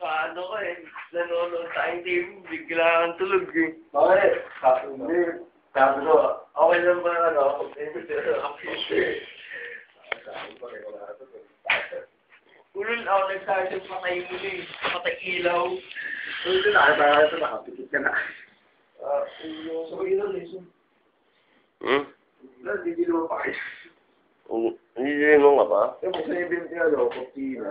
Paano ko eh? Nanonood tayo TV, bigla kang tulog eh. Bakit? Sabi mo. Sabi ko, okay lang ba ano? Ulul ako nagsabi sa patay mo eh. Patay ilaw. Ito na, para sa nakapikit ka na. Ah. So, yun lang, Jason. Hmm? Wala, hindi mo pa kayo. Hindi mo nga ba? Yung kung sa event niya, ano, kutina,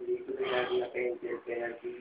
Y tú la gente que aquí.